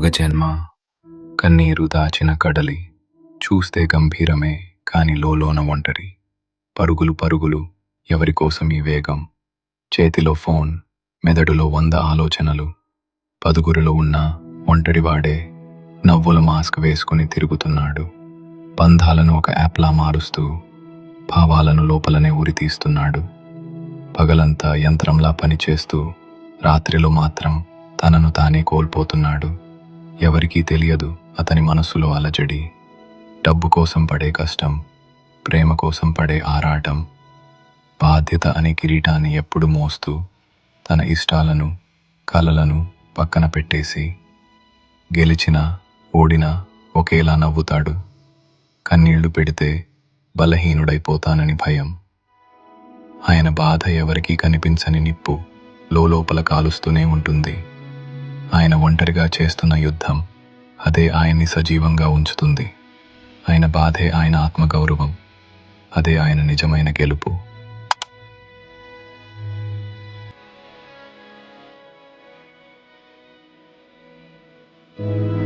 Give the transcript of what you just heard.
మగ జన్మ కన్నీరు దాచిన కడలి చూస్తే గంభీరమే కాని లోలోన ఒంటరి. పరుగులు పరుగులు ఎవరి కోసం ఈ వేగం? చేతిలో ఫోన్ మెదడులో వంద ఆలోచనలు. పదుగురిలో ఉన్న ఒంటరివాడే నవ్వుల మాస్క్ వేసుకుని తిరుగుతున్నాడు. బంధాలను ఒక యాప్లా మారుస్తూ భావాలను లోపలనే ఉరితీస్తున్నాడు పగలంతా యంత్రంలా పనిచేస్తూ రాత్రిలో మాత్రం తనను తానే కోల్పోతున్నాడు. ఎవరికీ తెలియదు అతని మనసులో అలజడి. డబ్బు కోసం పడే కష్టం ప్రేమ కోసం పడే ఆరాటం బాధ్యత అనే కిరీటాన్ని ఎప్పుడు మోస్తూ తన ఇష్టాలను కలలను పక్కన పెట్టేసి గెలిచినా ఓడినా ఒకేలా నవ్వుతాడు. కన్నీళ్ళు పెడితే బలహీనుడైపోతానని భయం. ఆయన బాధ ఎవరికీ కనిపించని నిప్పు లోపల కాలుస్తూనే ఉంటుంది. ఆయన ఒంటరిగా చేస్తున్న యుద్ధం అదే ఆయన్ని సజీవంగా ఉంచుతుంది. ఆయన బాధే ఆయన ఆత్మగౌరవం. అదే ఆయన నిజమైన గెలుపు.